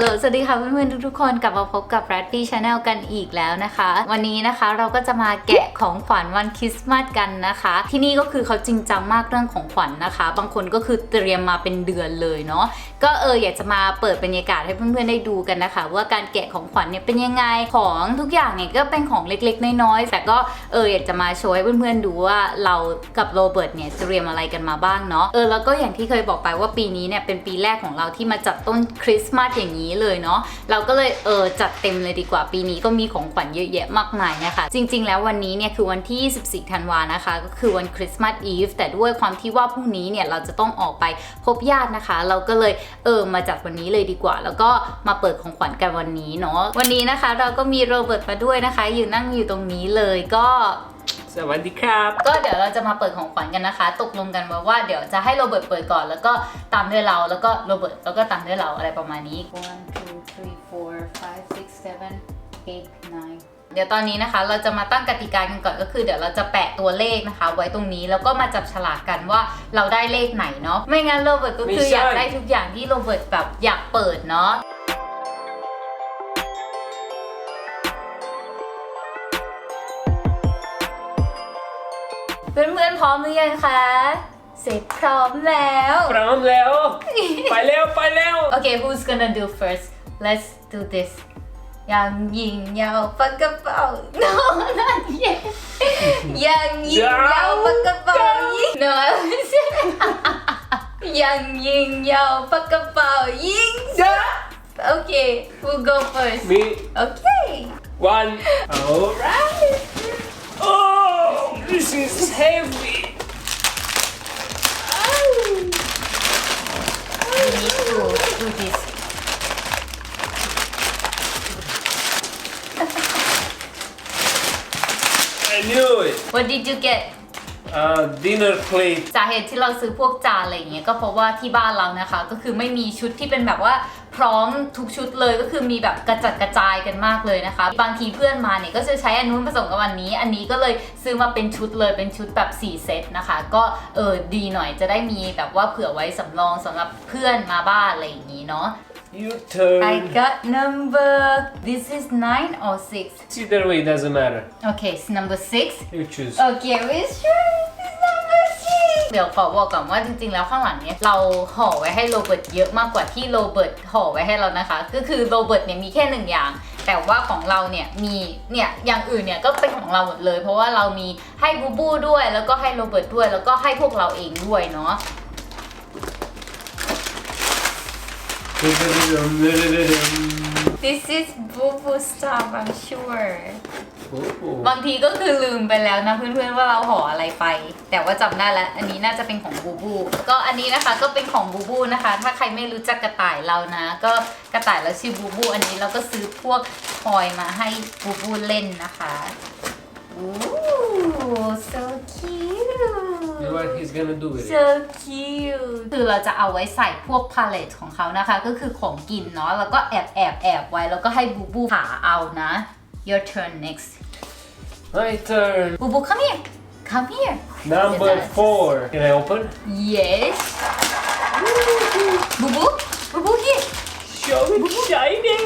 ฮัลโหล สวัสดีค่ะเพื่อนๆทุกๆคนกลับมาพบกับ r a t t y Channel กันอีกแล้วนะคะ วันนี้นะคะเราก็จะมาแกะของขวัญวันคริสต์มาสกันนะคะ ที่นี่ก็คือเขาจริงจังมากเรื่องของขวัญนะคะ บางคนก็คือเตรียมมาเป็นเดือนเลยเนาะก็เอออยากจะมาเปิดบรรยากาศให้เพื่อนๆได้ดูกันนะคะ ว่าการแกะของขวัญเนี่ยเป็นยังไงของทุกอย่างเนี่ยก็เป็นของเล็กๆน้อยๆแต่ก็เอออยากจะมาโชว์ให้เพื่อนๆดูว่าเรากับโรเบิร์ตเนี่ยเตรียมอะไรกันมาบ้างเนาะเออแล้วก็อย่างที่เคยบอกไปว่าปีนี้เนี่ยเป็นปีแรกของเราที่มาจัดต้นคริสต์มาสอย่างนี้เลยเนาะเราก็เลยเออจัดเต็มเลยดีกว่าปีนี้ก็มีของขวัญเยอะแยะมากมายนะคะ จริง ๆ แล้ววันนี้เนี่ยคือวันที่24ธันวานะคะ ก็คือวันคริสต์มาสอีฟแต่ด้วยความที่ว่าพรุ่งนี้เนี่ยเราจะต้องออกไปพบญาตินะคะ เราก็เลยเออมาจัดวันนี้เลยดีกว่า แล้วก็มาเปิดของขวัญกันวันนี้เนาะวันนี้นะคะ เราก็มีโรเบิร์ตมาด้วยนะคะ อยู่นั่งอยู่ตรงนี้เลยก็ สวัสดีครับ ก็เดี๋ยวเราจะมาเปิดของขวัญกันนะคะ ตกลงกันไว้ว่าเดี๋ยวจะให้โรเบิร์ตเปิดก่อน แล้วก็ตามด้วยเราแล้วก็โรเบิร์ตแล้วก็ตามด้วยเราอะไรประมาณนี้ one two three four five six seven eight nine เดี๋ยวตอนนี้นะคะเราจะมาตั้งกติกากันก่อนก็คือ เดี๋ยวเราจะแปะตัวเลขนะคะ ไว้ตรงนี้แล้วก็มาจับฉลากกันว่าเราได้เลขไหนเนาะไม่งั้นโรเบิร์ตก็คือไม่ใช่อยากได้ทุกอย่างที่โรเบิร์ตแบบอยากเปิดเนาะ เพื่อนๆพร้อมหรือยังคะเสร็จพร้อมแล้ว พร้อมแล้ว ไปแล้วไปแล้ว Okay, who's gonna do first? Let's do this. ยังยิงยาวปากกระเป๋า No, not yet. ยังยิงยาวปากกระเป๋ายิง No, I was ยังยิงยาวปากกระเป๋ายิง Okay, who go first? Me Okay. one alright Oh this is heavy We need to do this. I knew it What did you get? uh, dinner plate สาเหตุที่เราซื้อพวกจานอะไรอย่างเงี้ยก็เพราะว่าที่บ้านเรานะคะ ก็คือไม่มีชุดที่เป็นแบบว่า พร้อมทุกชุดเลยก็คือมีแบบกระจัดกระจายกันมากเลยนะคะ บางทีเพื่อนมาเนี่ยก็จะใช้อันนู้นผสมกับอันนี้ อันนี้ก็เลยซื้อมาเป็นชุดเลยเป็นชุดแบบ 4 เซตนะคะ ก็เออดีหน่อยจะได้มีแบบว่าเผื่อไว้สำรองสำหรับเพื่อนมาบ้านอะไรอย่างนี้เนาะ You turn I got number this is nine or six Either way doesn't matter okay it's number six You choose Okay, we sure it's number six เดี๋ยวขอบอกก่อนว่าจริงๆ แล้วข้างหลังเนี้ยเราห่อไว้ให้โรเบิร์ตเยอะมากกว่าที่โรเบิร์ตห่อไว้ให้เรานะคะ ก็คือโรเบิร์ตเนี่ยมีแค่หนึ่งอย่าง แต่ว่าของเราเนี่ยมีเนี่ยอย่างอื่นเนี่ยก็เป็นของเราหมดเลย เพราะว่าเรามีให้บูบูด้วย แล้วก็ให้โรเบิร์ตด้วย แล้วก็ให้พวกเราเองด้วยเนาะ This is boo boo stuff I'm sure บางทีก็คือลืมไปแล้วนะเพื่อนๆว่าเราห่ออะไรไป แต่ว่าจำได้แล้วอันนี้น่าจะเป็นของบูบู ก็อันนี้นะคะก็เป็นของบูบูนะคะ ถ้าใครไม่รู้จักกระต่ายเรานะ ก็กระต่ายเราชื่อบูบู อันนี้เราก็ซื้อพวกทอยมาให้บูบูเล่นนะคะโอ้ so cute You know what he's gonna do with it so cute คือเราจะเอาไว้ใส่พวกพาเลตของเขานะคะ ก็คือของกินเนาะ แล้วก็แอบแอบแอบไว้ แล้วก็ให้บูบูหาเอานะ your turn next My turn บูบู come here come here Number four Can I open? yes บูบูบูบู here Show it shiny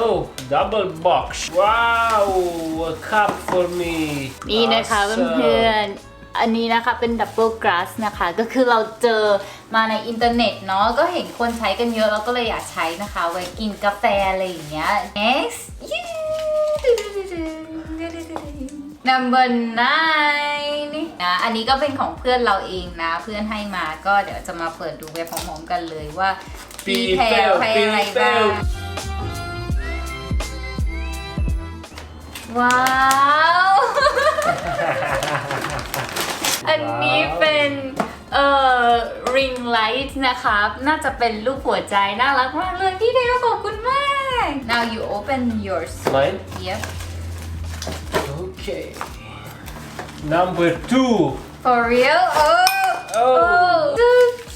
Oh double box Wow A cup for me นี่นะคะ Awesome. เพื่อนๆ อันนี้นะคะเป็นดับเบิลก a าสนะคะ ก็คือเราเจอมาในอินเทอร์เน็ตเนาะก็เห็นคนใช้กันเยอะเราก็เลยอยากใช้นะคะ ไว้กินกาแฟอะไรอย่างเงี้ย next number nine นะอันนี้ก็เป็นของเพื่อนเราเองนะ เพื่อนให้มาก็เดี๋ยวจะมาเปิดดูไปพร้อมๆกันเลยว่าปีแพลให้อะไรบ้างว้าว อันนี้เป็นเอ่อ ring light นะครับ น่าจะเป็นรูปหัวใจ น่ารักมากเลยพี่เดวขอบคุณมาก now you open yours Mine? yep Okay Number two for real oh Oh, so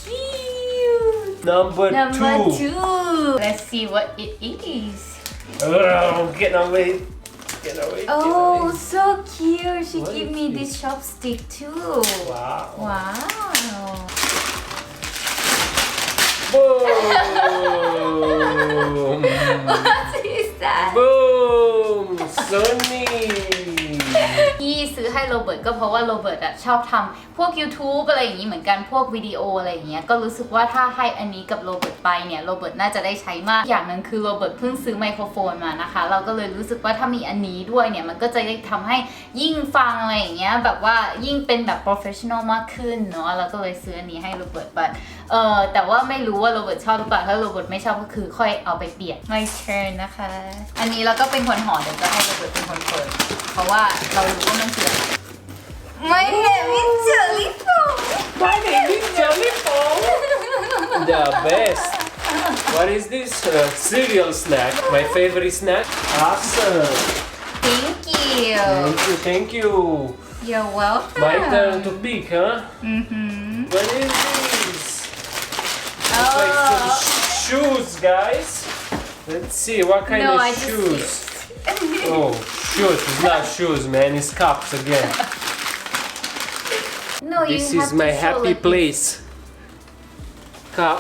cute Number, number two, two let's see what it is Oh, get away Get away oh so cute she What is me this? this chopstick too Wow Wow. Boom! What is that Boom! Sunny! ่ซื้อให้โรเบิร์ตก็เพราะว่าโรเบิร์ตอะชอบทำพวก YouTube อะไรอย่างนี้เหมือนกันพวกวิดีโออะไรอย่างเงี้ยก็รู้สึกว่าถ้าให้อันนี้กับโรเบิร์ตไปเนี่ยโรเบิร์ตน่าจะได้ใช้มากอย่างหนึ่งคือโรเบิร์ตเพิ่งซื้อไมโครโฟนมานะคะ เราก็เลยรู้สึกว่าถ้ามีอันนี้ด้วยเนี่ยมันก็จะได้ทำให้ยิ่งฟังอะไรอย่างเงี้ยแบบว่ายิ่งเป็นแบบ professional มากขึ้นเนาะเราก็เลยซื้ออันนี้ให้โรเบิร์ตไปเออแต่ว่าไม่รู้ว่าโรเบิร์ตชอบหรือเปล่าถ้าโรเบิร์ตไม่ชอบก็คือค่อยเอาไปเปลี่ยน my turn นะคะ อันนี้เราก็เป็นคนห่อเดี๋ยวจะให้โรเบิร์ตเป็นคนเปิด ราะว่าเรารู้ว่ามันคืออะไร My name is Jellyfin My name is Jellyfin! The best! What is this? Uh, cereal snack. My favorite snack. Awesome! Thank you Thank you, thank you. You're welcome My turn to pick, huh? Mm-hmm. What is this? It's like some Oh. sh- shoes, guys. Let's see, what kind No, of I just shoes? oh, shoes. It's not shoes, man. It's cups again. No, you This have is to my show happy like place. Cup.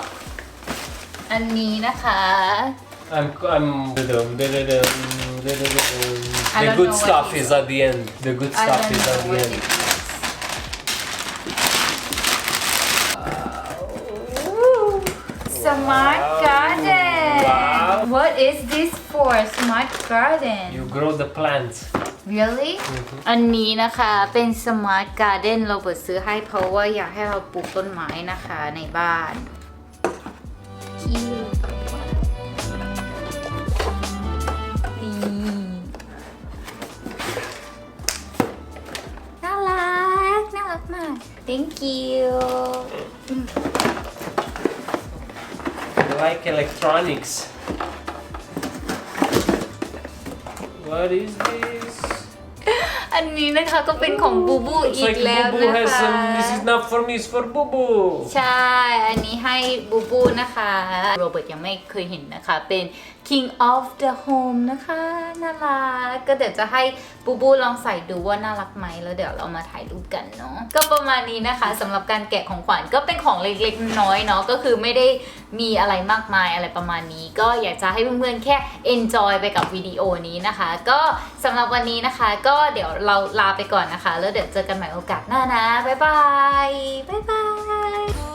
อันนี้นะคะ I'm I'm da-dum, da-da-dum, da-da-dum. I The don't good know what stuff it is is. at the end. The good I stuff don't is know at the what end. it is. Smart Wow. garden. Wow. What is this for? Smart garden. You grow the plant. Really? อันนี้นะคะเป็น Smart Garden เราเปิดซื้อให้เพราะว่าอยากให้เราปลูกต้นไม้นะคะในบ้าน Cute นี่น่ารัก น่ารักมาก Thank you I like electronics. What is this? อันนี้นะคะก็เป็นของบูบู Looks อีก like แล้ว Boo นะ has คะ some. This is not for me. It's for Boo Boo. ใช่ อันนี้ให้บูบูนะคะ โรเบิร์ตยังไม่เคยเห็นนะคะ เป็น King of the Home นะคะน่ารักก็เดี๋ยวจะให้บูบูลองใส่ดูว่าน่ารักไหมแล้วเดี๋ยวเรามาถ่ายรูปกันเนาะก็ประมาณนี้นะคะสำหรับการแกะของขวัญก็เป็นของเล็กๆน้อยๆเนาะก็คือไม่ได้มีอะไรมากมายอะไรประมาณนี้ ก็อยากจะให้เพื่อนๆแค่ enjoy ไปกับวิดีโอนี้นะคะ ก็สำหรับวันนี้นะคะ ก็เดี๋ยวเราลาไปก่อนนะคะ แล้วเดี๋ยวเจอกันใหม่โอกาสหน้านะบ๊ายบายบ๊ายบาย